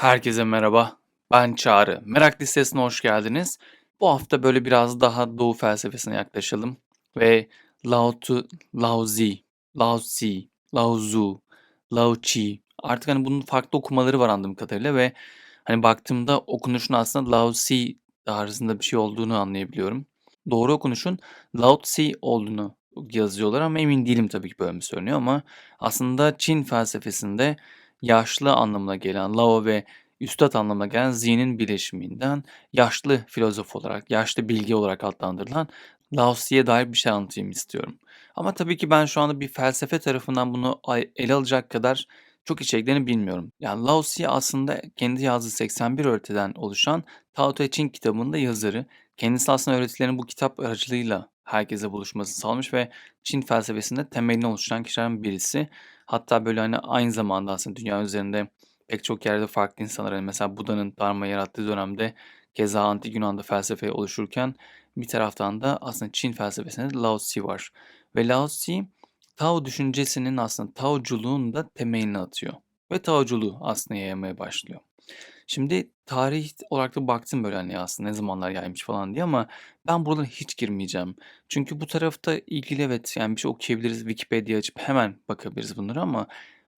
Herkese merhaba. Ben Çağrı. Merak listesine hoş geldiniz. Bu hafta böyle biraz daha Doğu felsefesine yaklaşalım ve Lao Tzu, Lao Zi, Lao Tzu, Lao Tzu, Lao Chi. Artık hani bunun farklı okumaları var anladığım kadarıyla ve hani baktığımda okunuşun aslında Lao Tzu tarzında bir şey olduğunu anlayabiliyorum. Doğru okunuşun Lao Tzu olduğunu yazıyorlar ama emin değilim tabii ki böyle mi söyleniyor ama aslında Çin felsefesinde yaşlı anlamına gelen Lao ve üstad anlamına gelen Zi'nin birleşiminden yaşlı filozof olarak, yaşlı bilge olarak adlandırılan Lao Tzu'ya dair bir şey anlatayım istiyorum. Ama tabii ki ben şu anda bir felsefe tarafından bunu ele alacak kadar çok içeriklerini bilmiyorum. Yani Lao Tzu aslında kendi yazdığı 81 öğretiden oluşan Tao Te Ching kitabının da yazarı. Kendisi aslında öğretilerini bu kitap aracılığıyla herkese buluşmasını sağlamış ve Çin felsefesinde temelini oluşturan kişilerden birisi. Hatta böyle hani aynı zamanda aslında dünya üzerinde pek çok yerde farklı insanlar hani mesela Buda'nın Dharma yarattığı dönemde keza Antik Yunan'da felsefe oluşurken bir taraftan da aslında Çin felsefesinde de Lao Tzu var. Ve Lao Tzu Tao düşüncesinin aslında Taoculuğun da temelini atıyor. Ve Taoculuğu aslında yaymaya başlıyor. Şimdi tarih olarak da baktım böyle hani aslında ne zamanlar yaymış falan diye ama ben buralara hiç girmeyeceğim. Çünkü bu tarafta ilgili evet yani bir şey okuyabiliriz, Wikipedia açıp hemen bakabiliriz bunlara ama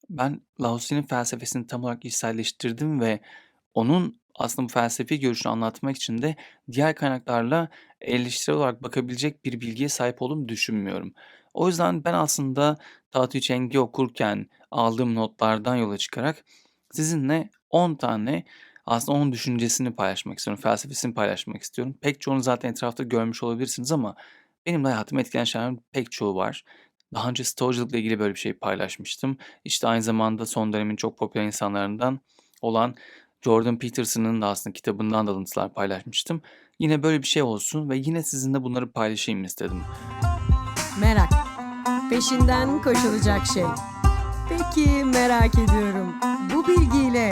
ben Lao felsefesini tam olarak içselleştirdim ve onun aslında bu felsefi görüşünü anlatmak için de diğer kaynaklarla eleştirel olarak bakabilecek bir bilgiye sahip olduğumu düşünmüyorum. O yüzden ben aslında Tao Te okurken aldığım notlardan yola çıkarak sizinle 10 tane aslında onun düşüncesini paylaşmak istiyorum, felsefesini paylaşmak istiyorum. Pek çoğunu zaten etrafta görmüş olabilirsiniz ama benim hayatımı etkileyen şeylerin pek çoğu var. Daha önce stoğacılıkla ilgili böyle bir şey paylaşmıştım. İşte aynı zamanda son dönemin çok popüler insanlarından olan Jordan Peterson'ın da aslında kitabından da alıntılar paylaşmıştım. Yine böyle bir şey olsun ve yine sizinle bunları paylaşayım istedim. Merak. Peşinden koşulacak şey. Peki merak ediyorum. Bu bilgiyle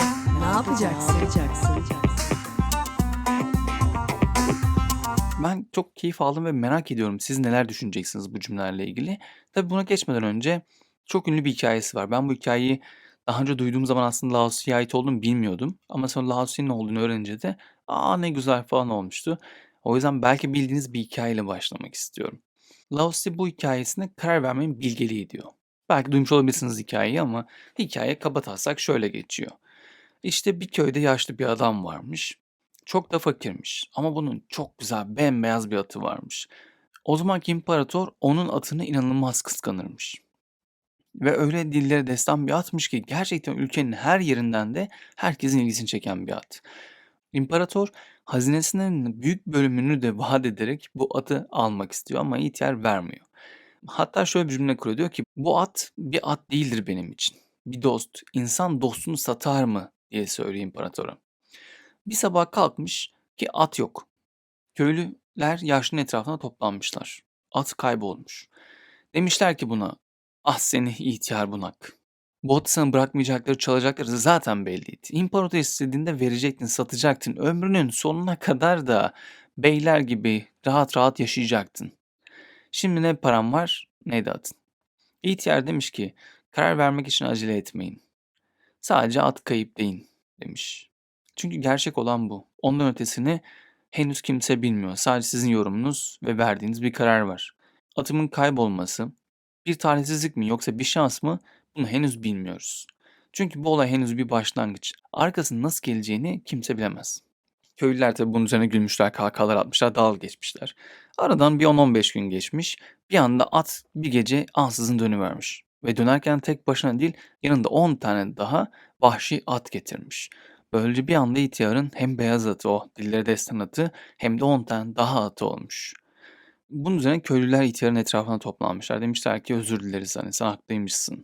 Ben çok keyif aldım ve merak ediyorum siz neler düşüneceksiniz bu cümlelerle ilgili. Tabii buna geçmeden önce çok ünlü bir hikayesi var. Ben bu hikayeyi daha önce duyduğum zaman aslında Lao Tzu'ya ait olduğunu bilmiyordum. Ama sonra Lao Tzu'nun olduğunu öğrenince de aa ne güzel falan olmuştu. O yüzden belki bildiğiniz bir hikayeyle başlamak istiyorum. Lao bu hikayesinde karar vermenin bilgeliği diyor. Belki duymuş olabilirsiniz hikayeyi ama hikaye kabataslak şöyle geçiyor. İşte bir köyde yaşlı bir adam varmış. Çok da fakirmiş ama bunun çok güzel bembeyaz bir atı varmış. O zamanki imparator onun atını inanılmaz kıskanırmış. Ve öyle dillere destan bir atmış ki gerçekten ülkenin her yerinden de herkesin ilgisini çeken bir at. İmparator hazinesinin büyük bölümünü de vaat ederek bu atı almak istiyor ama ihtiyar vermiyor. Hatta şöyle bir cümle kuruyor diyor ki bu at bir at değildir benim için. Bir dost, insan dostunu satar mı diye söylüyor imparatora. Bir sabah kalkmış ki at yok. Köylüler yaşlının etrafına toplanmışlar. At kaybolmuş. Demişler ki buna, ah seni ihtiyar bunak. Bu atı sana bırakmayacakları, çalacakları zaten belliydi. İmparator istediğinde verecektin, satacaktın. Ömrünün sonuna kadar da beyler gibi rahat rahat yaşayacaktın. Şimdi ne param var ne de atın. İhtiyar demiş ki karar vermek için acele etmeyin. Sadece at kayıp deyin demiş. Çünkü gerçek olan bu. Ondan ötesini henüz kimse bilmiyor. Sadece sizin yorumunuz ve verdiğiniz bir karar var. Atımın kaybolması bir talihsizlik mi yoksa bir şans mı bunu henüz bilmiyoruz. Çünkü bu olay henüz bir başlangıç. Arkasının nasıl geleceğini kimse bilemez. Köylüler tabi bunun üzerine gülmüşler, kahkahalar atmışlar, dalga geçmişler. Aradan bir 10-15 gün geçmiş. Bir anda at bir gece ansızın dönüvermiş. Ve dönerken tek başına değil yanında 10 tane daha vahşi at getirmiş. Böylece bir anda ihtiyarın hem beyaz atı o dillere destan atı hem de 10 tane daha atı olmuş. Bunun üzerine köylüler ihtiyarın etrafına toplanmışlar. Demişler ki özür dileriz hani sen haklıymışsın.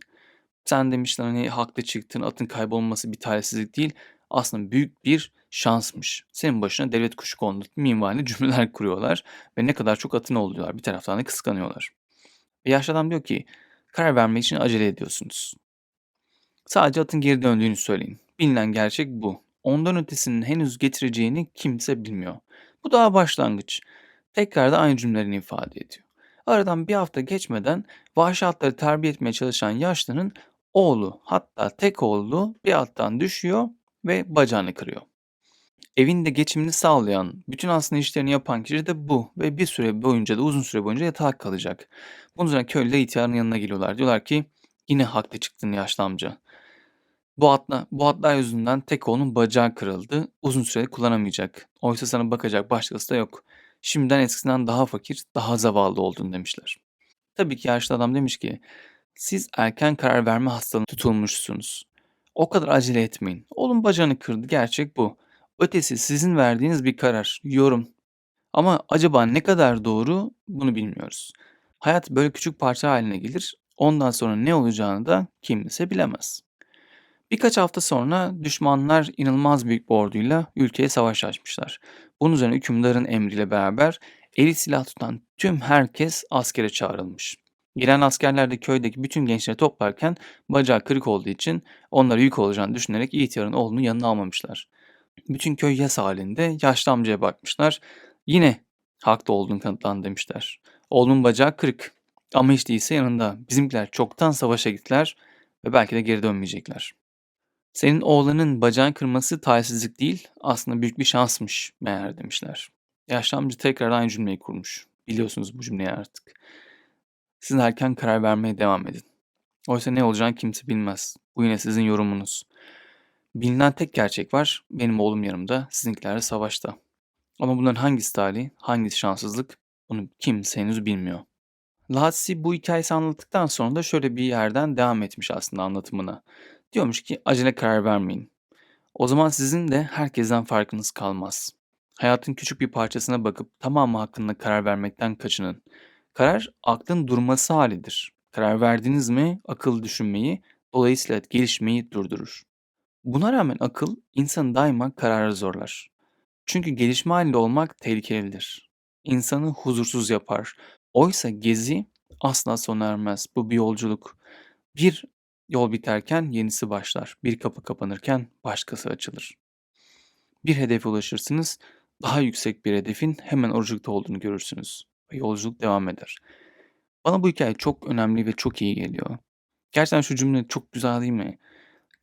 Sen demişler hani haklı çıktın atın kaybolması bir talihsizlik değil aslında büyük bir şansmış. Senin başına devlet kuşu kondu minvalinde cümleler kuruyorlar ve ne kadar çok atın oluyorlar bir taraftan da kıskanıyorlar. Ve yaşlı adam diyor ki karar vermek için acele ediyorsunuz. Sadece atın geri döndüğünü söyleyin. Bilinen gerçek bu. Ondan ötesinin henüz getireceğini kimse bilmiyor. Bu daha başlangıç. Tekrar da aynı cümlelerini ifade ediyor. Aradan bir hafta geçmeden vahşi atları terbiye etmeye çalışan yaşlının oğlu hatta tek oğlu bir attan düşüyor ve bacağını kırıyor. Evin de geçimini sağlayan, bütün aslında işlerini yapan kişi de bu ve bir süre boyunca da uzun süre boyunca yatalak kalacak. Bunun üzerine köylüler ihtiyarın yanına geliyorlar. Diyorlar ki yine haklı çıktın yaşlı amca. Bu, atla, bu atlar yüzünden tek oğlunun bacağı kırıldı. Uzun süre kullanamayacak. Oysa sana bakacak başkası da yok. Şimdiden eskisinden daha fakir, daha zavallı oldun demişler. Tabii ki yaşlı adam demiş ki siz erken karar verme hastalığına tutulmuşsunuz. O kadar acele etmeyin. Oğlum bacağını kırdı. Gerçek bu. Ötesi sizin verdiğiniz bir karar, yorum. Ama acaba ne kadar doğru bunu bilmiyoruz. Hayat böyle küçük parça haline gelir. Ondan sonra ne olacağını da kimse bilemez. Birkaç hafta sonra düşmanlar inanılmaz büyük bir orduyla ülkeye savaş açmışlar. Bunun üzerine hükümdarın emriyle beraber eli silah tutan tüm herkes askere çağrılmış. Giren askerler de köydeki bütün gençleri toplarken bacağı kırık olduğu için onlara yük olacağını düşünerek ihtiyarın oğlunu yanına almamışlar. Bütün köy yas halinde yaşlı amcaya bakmışlar. Yine haklı olduğunu kanıtlan demişler. Oğlunun bacağı kırık ama hiç değilse yanında. Bizimkiler çoktan savaşa gittiler ve belki de geri dönmeyecekler. Senin oğlanın bacağını kırması talihsizlik değil, aslında büyük bir şansmış meğer demişler. Yaşlı amca tekrar aynı cümleyi kurmuş. Biliyorsunuz bu cümleyi artık. Siz erken karar vermeye devam edin. Oysa ne olacağını kimse bilmez. Bu yine sizin yorumunuz. Bilinen tek gerçek var. Benim oğlum yanımda, sizinkiler de savaşta. Ama bunların hangisi talih, hangisi şanssızlık bunu kimse henüz bilmiyor. Lazzi bu hikayesi anlattıktan sonra da şöyle bir yerden devam etmiş aslında anlatımına. Diyormuş ki acele karar vermeyin. O zaman sizin de herkesten farkınız kalmaz. Hayatın küçük bir parçasına bakıp tamamı hakkında karar vermekten kaçının. Karar aklın durması halidir. Karar verdiniz mi akıl düşünmeyi, dolayısıyla gelişmeyi durdurur. Buna rağmen akıl insanı daima karara zorlar. Çünkü gelişme halinde olmak tehlikelidir. İnsanı huzursuz yapar. Oysa gezi asla sona ermez. Bu bir yolculuk. Bir yol biterken yenisi başlar. Bir kapı kapanırken başkası açılır. Bir hedefe ulaşırsınız, daha yüksek bir hedefin hemen oracıkta olduğunu görürsünüz ve yolculuk devam eder. Bana bu hikaye çok önemli ve çok iyi geliyor. Gerçekten şu cümle çok güzel değil mi?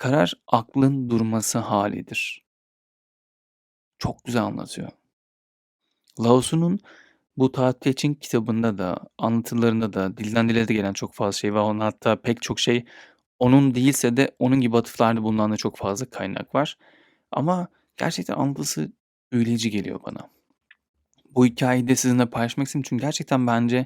Karar aklın durması halidir. Çok güzel anlatıyor. Lao Tzu'nun bu Taht için kitabında da, anlatılarında da, dilden dile de gelen çok fazla şey var. Onun hatta pek çok şey onun değilse de onun gibi atıflarda bulunan da çok fazla kaynak var. Ama gerçekten anlatısı büyüleyici geliyor bana. Bu hikayeyi de sizinle paylaşmak istedim çünkü gerçekten bence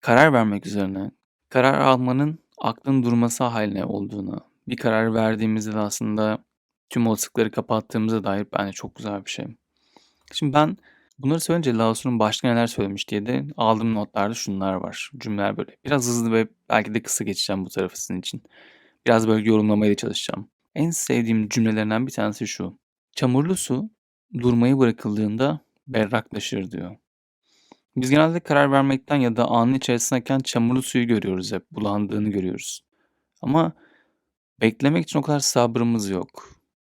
karar vermek üzerine, karar almanın aklın durması haline olduğunu, bir karar verdiğimizde de aslında tüm olasılıkları kapattığımıza dair bence çok güzel bir şey. Şimdi ben bunları söyleyince Lao Tzu'nun başka neler söylemiş diye de aldığım notlarda şunlar var. Cümleler böyle. Biraz hızlı ve belki de kısa geçeceğim bu tarafı sizin için. Biraz böyle yorumlamaya da çalışacağım. En sevdiğim cümlelerinden bir tanesi şu. Çamurlu su durmayı bırakıldığında berraklaşır diyor. Biz genelde karar vermekten ya da anın içerisindeyken çamurlu suyu görüyoruz hep. Bulandığını görüyoruz. Ama beklemek için o kadar sabrımız yok.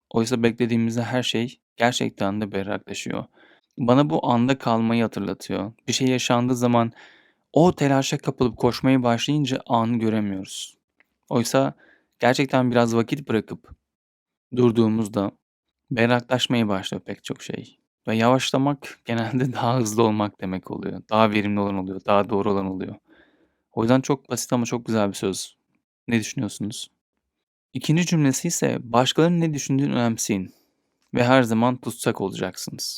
Oysa beklediğimizde her şey gerçekten de berraklaşıyor. Bana bu anda kalmayı hatırlatıyor. Bir şey yaşandığı zaman o telaşa kapılıp koşmaya başlayınca anı göremiyoruz. Oysa gerçekten biraz vakit bırakıp durduğumuzda berraklaşmaya başlıyor pek çok şey. Ve yavaşlamak genelde daha hızlı olmak demek oluyor. Daha verimli olan oluyor, daha doğru olan oluyor. O yüzden çok basit ama çok güzel bir söz. Ne düşünüyorsunuz? İkinci cümlesi ise başkalarının ne düşündüğünü önemseyin ve her zaman tutsak olacaksınız.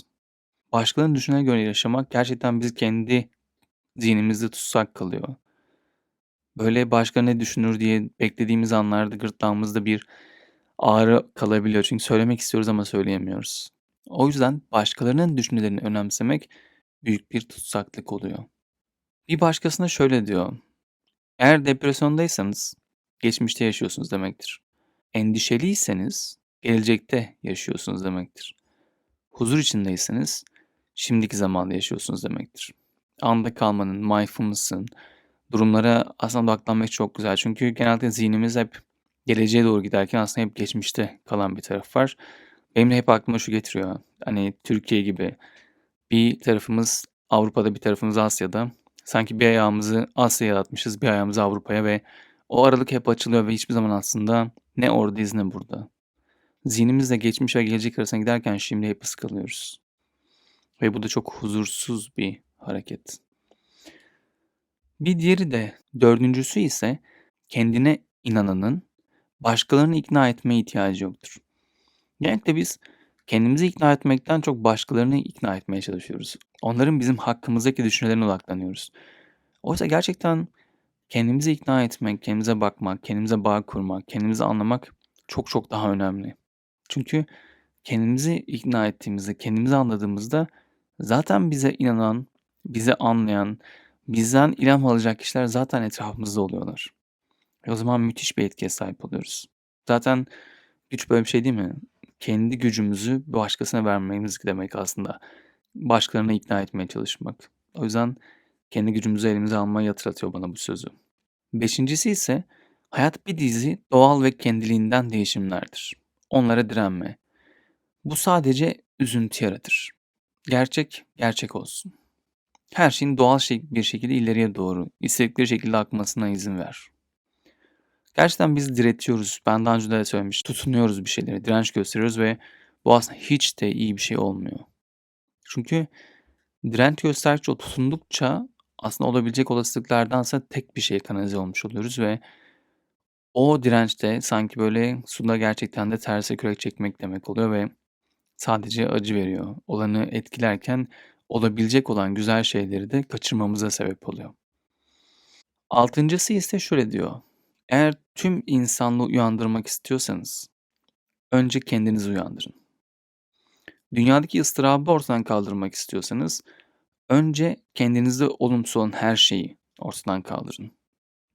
Başkalarının düşünene göre yaşamak gerçekten biz kendi zihnimizde tutsak kalıyor. Böyle başka ne düşünür diye beklediğimiz anlarda gırtlağımızda bir ağrı kalabiliyor. Çünkü söylemek istiyoruz ama söyleyemiyoruz. O yüzden başkalarının düşüncelerini önemsemek büyük bir tutsaklık oluyor. Bir başkasına şöyle diyor. Eğer depresyondaysanız geçmişte yaşıyorsunuz demektir. Endişeliyseniz gelecekte yaşıyorsunuz demektir. Huzur içindeyseniz şimdiki zamanda yaşıyorsunuz demektir. Anda kalmanın, mindfulness'ın, durumlara aslında odaklanmak çok güzel. Çünkü genelde zihnimiz hep geleceğe doğru giderken aslında hep geçmişte kalan bir taraf var. Benim de hep aklıma şu getiriyor. Hani Türkiye gibi bir tarafımız Avrupa'da bir tarafımız Asya'da. Sanki bir ayağımızı Asya'ya atmışız, bir ayağımızı Avrupa'ya ve o aralık hep açılıyor ve hiçbir zaman aslında ne oradayız ne burada. zihnimizle geçmiş ve gelecek arasında giderken şimdi hep ıskalıyoruz. Ve bu da çok huzursuz bir hareket. Bir diğeri de dördüncüsü ise kendine inananın başkalarını ikna etmeye ihtiyacı yoktur. Genellikle biz kendimizi ikna etmekten çok başkalarını ikna etmeye çalışıyoruz. Onların bizim hakkımızdaki düşüncelerine odaklanıyoruz. Oysa gerçekten kendimizi ikna etmek, kendimize bakmak, kendimize bağ kurmak, kendimizi anlamak çok çok daha önemli. Çünkü kendimizi ikna ettiğimizde, kendimizi anladığımızda zaten bize inanan, bizi anlayan, bizden ilham alacak kişiler zaten etrafımızda oluyorlar. E o zaman müthiş bir etkiye sahip oluyoruz. Zaten güç böyle bir şey değil mi? Kendi gücümüzü başkasına vermemiz demek aslında. Başkalarını ikna etmeye çalışmak. O yüzden kendi gücümüzü elimize almayı hatırlatıyor bana bu sözü. Beşincisi ise hayat bir dizi doğal ve kendiliğinden değişimlerdir. Onlara direnme. Bu sadece üzüntü yaratır. Gerçek, gerçek olsun. Her şeyin doğal bir şekilde ileriye doğru, istedikleri şekilde akmasına izin ver. Gerçekten biz diretiyoruz. Ben daha önce de söylemiş. Tutunuyoruz bir şeylere, direnç gösteriyoruz ve bu aslında hiç de iyi bir şey olmuyor. Çünkü direnç gösterdikçe, tutundukça aslında olabilecek olasılıklardansa tek bir şeye kanalize olmuş oluyoruz ve o direnç de sanki böyle suda gerçekten de terse kürek çekmek demek oluyor ve sadece acı veriyor. Olanı etkilerken olabilecek olan güzel şeyleri de kaçırmamıza sebep oluyor. Altıncısı ise şöyle diyor. Eğer tüm insanlığı uyandırmak istiyorsanız önce kendinizi uyandırın. Dünyadaki ıstırabı ortadan kaldırmak istiyorsanız önce kendinizde olumsuz olan her şeyi ortadan kaldırın.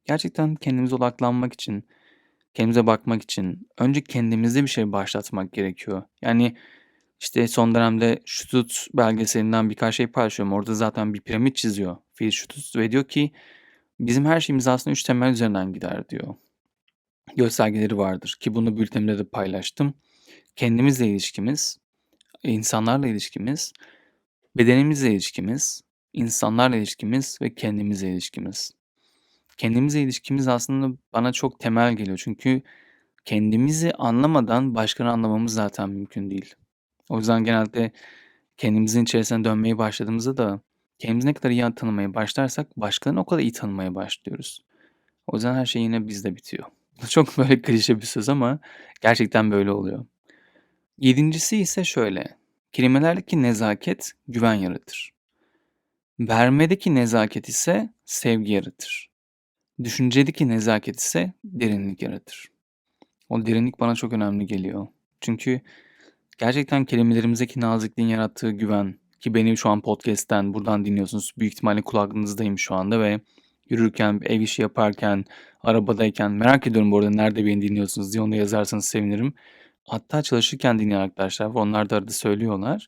Gerçekten kendimize odaklanmak için, kendimize bakmak için önce kendimizde bir şey başlatmak gerekiyor. Yani işte son dönemde Şutut belgeselinden birkaç şey paylaşıyorum. Orada zaten bir piramit çiziyor Phil Şutut ve diyor ki bizim her şeyimiz aslında üç temel üzerinden gider diyor. Göstergeleri vardır ki bunu bültenimde de paylaştım. Kendimizle ilişkimiz, insanlarla ilişkimiz, bedenimizle ilişkimiz, insanlarla ilişkimiz ve kendimizle ilişkimiz. Kendimizle ilişkimiz aslında bana çok temel geliyor. Çünkü kendimizi anlamadan başkalarını anlamamız zaten mümkün değil. O yüzden genelde kendimizin içerisine dönmeye başladığımızda da kendimizi ne kadar iyi tanımaya başlarsak başkalarını o kadar iyi tanımaya başlıyoruz. O yüzden her şey yine bizde bitiyor. Çok böyle klişe bir söz ama gerçekten böyle oluyor. Yedincisi ise şöyle. Kelimelerdeki nezaket güven yaratır. Vermedeki nezaket ise sevgi yaratır. Düşüncedeki nezaket ise derinlik yaratır. O derinlik bana çok önemli geliyor. Çünkü gerçekten kelimelerimizdeki nazikliğin yarattığı güven ki beni şu an podcast'ten buradan dinliyorsunuz. Büyük ihtimalle kulağınızdayım şu anda ve yürürken, ev işi yaparken, arabadayken merak ediyorum bu arada nerede beni dinliyorsunuz diye onu yazarsanız sevinirim. Hatta çalışırken dinleyen arkadaşlar var. Onlar da arada söylüyorlar.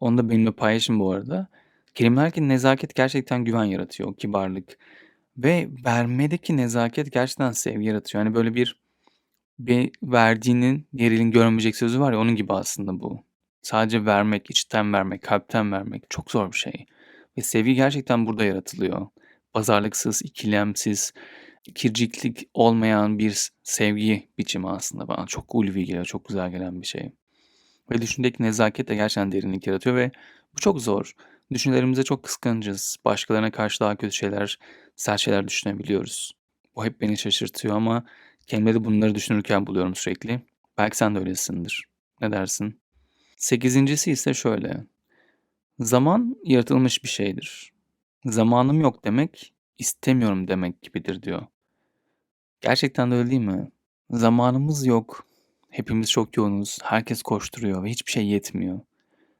Onu da benimle paylaşın bu arada. Kelimelerdeki nezaket gerçekten güven yaratıyor, kibarlık. Ve vermedeki nezaket gerçekten sevgi yaratıyor. Yani böyle bir, bir verdiğinin diğerinin görmeyecek sözü var ya onun gibi aslında bu. Sadece vermek, içten vermek, kalpten vermek çok zor bir şey. Ve sevgi gerçekten burada yaratılıyor. Pazarlıksız, ikilemsiz, kirciklik olmayan bir sevgi biçimi aslında bana çok ulvi geliyor, çok güzel gelen bir şey. Ve düşündeki nezaket de gerçekten derinlik yaratıyor ve bu çok zor. Düşüncelerimize çok kıskancız. Başkalarına karşı daha kötü şeyler, sert şeyler düşünebiliyoruz. Bu hep beni şaşırtıyor ama kendime de bunları düşünürken buluyorum sürekli. Belki sen de öylesindir. Ne dersin? Sekizincisi ise şöyle. Zaman yaratılmış bir şeydir. Zamanım yok demek, istemiyorum demek gibidir diyor. Gerçekten de öyle değil mi? Zamanımız yok. Hepimiz çok yoğunuz. Herkes koşturuyor ve hiçbir şey yetmiyor.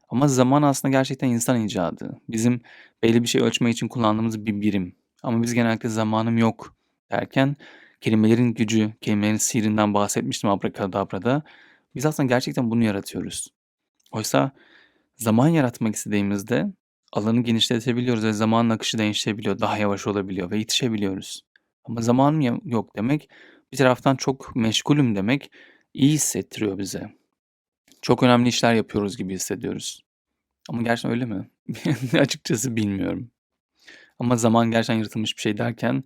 Ama zaman aslında gerçekten insan icadı. Bizim belli bir şey ölçmek için kullandığımız bir birim. Ama biz genellikle zamanım yok derken kelimelerin gücü, kelimelerin sihrinden bahsetmiştim Abracadabra'da. Biz aslında gerçekten bunu yaratıyoruz. Oysa zaman yaratmak istediğimizde alanı genişletebiliyoruz ve zamanın akışı değişebiliyor, daha yavaş olabiliyor ve yetişebiliyoruz. Ama zamanım yok demek bir taraftan çok meşgulüm demek iyi hissettiriyor bize. Çok önemli işler yapıyoruz gibi hissediyoruz. Ama gerçekten öyle mi? Açıkçası bilmiyorum. Ama zaman gerçekten yaratılmış bir şey derken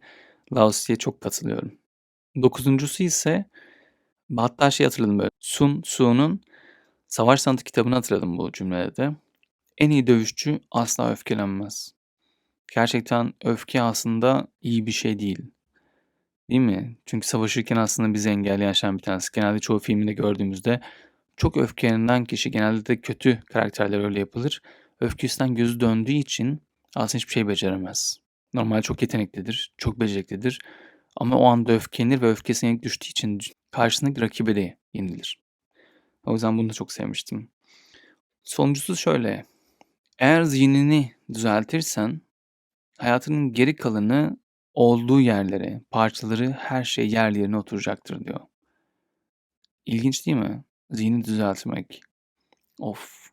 Laozi'ye çok katılıyorum. Dokuzuncusu ise Hatta şey hatırladım böyle. Sun Tzu'nun Savaş Sanatı kitabını hatırladım bu cümlede de. En iyi dövüşçü asla öfkelenmez. Gerçekten öfke aslında iyi bir şey değil. Değil mi? Çünkü savaşırken aslında bizi engelleyen şeylerden bir tanesi. Genelde çoğu filminde gördüğümüzde çok öfkelenen kişi genelde de kötü karakterler öyle yapılır. Öfkesinden gözü döndüğü için aslında hiçbir şey beceremez. Normalde çok yeteneklidir, çok beceriklidir. Ama o anda öfkelenir ve öfkesine düştüğü için karşısındaki rakibe de yenilir. O yüzden bunu da çok sevmiştim. Sonuncusu şöyle. Eğer zihnini düzeltirsen hayatının geri kalanı olduğu yerlere, parçaları, her şey yerli yerine oturacaktır diyor. İlginç değil mi? Zihni düzeltmek. Of.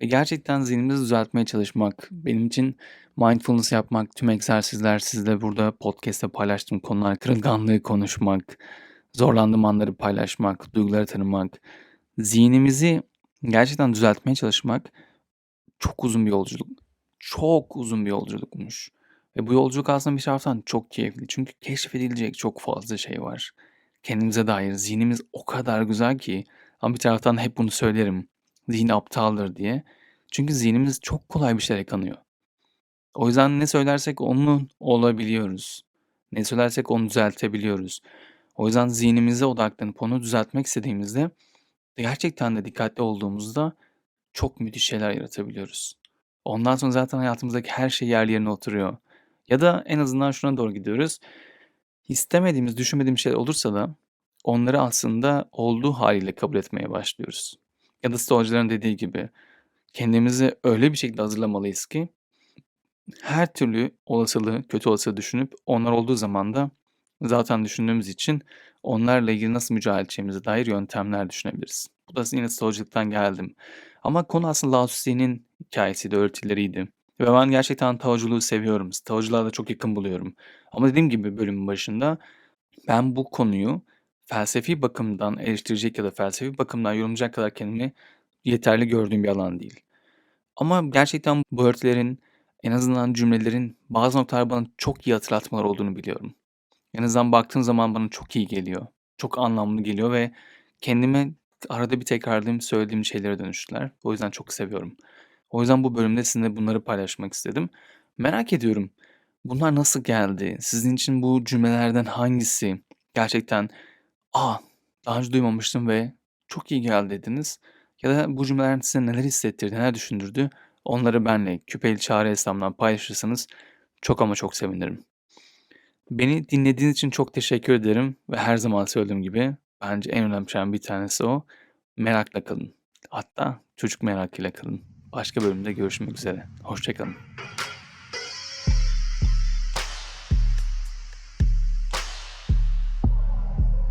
Ve gerçekten zihnimizi düzeltmeye çalışmak, benim için mindfulness yapmak, tüm egzersizler sizle burada podcast'te paylaştığım konular, kırılganlığı konuşmak, zorlandığım anları paylaşmak, duyguları tanımak, zihnimizi gerçekten düzeltmeye çalışmak çok uzun bir yolculuk. Çok uzun bir yolculukmuş. Ve bu yolculuk aslında bir taraftan çok keyifli. Çünkü keşfedilecek çok fazla şey var. Kendimize dair zihnimiz o kadar güzel ki ama bir taraftan hep bunu söylerim. Zihin aptaldır diye. Çünkü zihnimiz çok kolay bir şeylere kanıyor. O yüzden ne söylersek onu olabiliyoruz. Ne söylersek onu düzeltebiliyoruz. O yüzden zihnimize odaklanıp onu düzeltmek istediğimizde gerçekten de dikkatli olduğumuzda çok müthiş şeyler yaratabiliyoruz. Ondan sonra zaten hayatımızdaki her şey yerli yerine oturuyor. Ya da en azından şuna doğru gidiyoruz. İstemediğimiz, düşünmediğimiz şeyler olursa da onları aslında olduğu haliyle kabul etmeye başlıyoruz. Ya da stoacıların dediği gibi kendimizi öyle bir şekilde hazırlamalıyız ki her türlü olasılığı, kötü olasılığı düşünüp onlar olduğu zaman da zaten düşündüğümüz için onlarla ilgili nasıl mücadele edeceğimize dair yöntemler düşünebiliriz. Bu da yine stoacılıktan geldim. Ama konu aslında Lao Tzu'nun hikayesiydi, öğretileriydi. Ve ben gerçekten taocuuluğu seviyorum. Taocularla da çok yakın buluyorum. Ama dediğim gibi bölümün başında ben bu konuyu felsefi bakımdan eleştirecek ya da felsefi bakımdan yorumlayacak kadar kendimi yeterli gördüğüm bir alan değil. Ama gerçekten bu öğretilerin en azından cümlelerin bazı noktalar bana çok iyi hatırlatmalar olduğunu biliyorum. En azından baktığım zaman bana çok iyi geliyor. Çok anlamlı geliyor ve kendime arada bir tekrarladığım, söylediğim şeylere dönüştüler. O yüzden çok seviyorum. O yüzden bu bölümde sizinle bunları paylaşmak istedim. Merak ediyorum. Bunlar nasıl geldi? Sizin için bu cümlelerden hangisi gerçekten aa daha önce duymamıştım ve çok iyi geldi dediniz? Ya da bu cümleler size neler hissettirdi, neler düşündürdü? Onları benle Küpeli Çağrı hesabından paylaşırsanız çok ama çok sevinirim. Beni dinlediğiniz için çok teşekkür ederim ve her zaman söylediğim gibi bence en önemli şeyden bir tanesi o. Merakla kalın. Hatta çocuk merakıyla kalın. Başka bölümde görüşmek üzere. Hoşçakalın.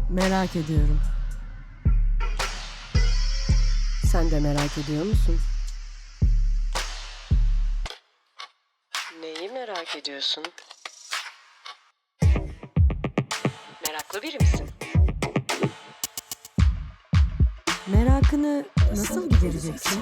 Merak ediyorum. Sen de merak ediyor musun? Neyi merak ediyorsun? Merakını nasıl gidereceksin?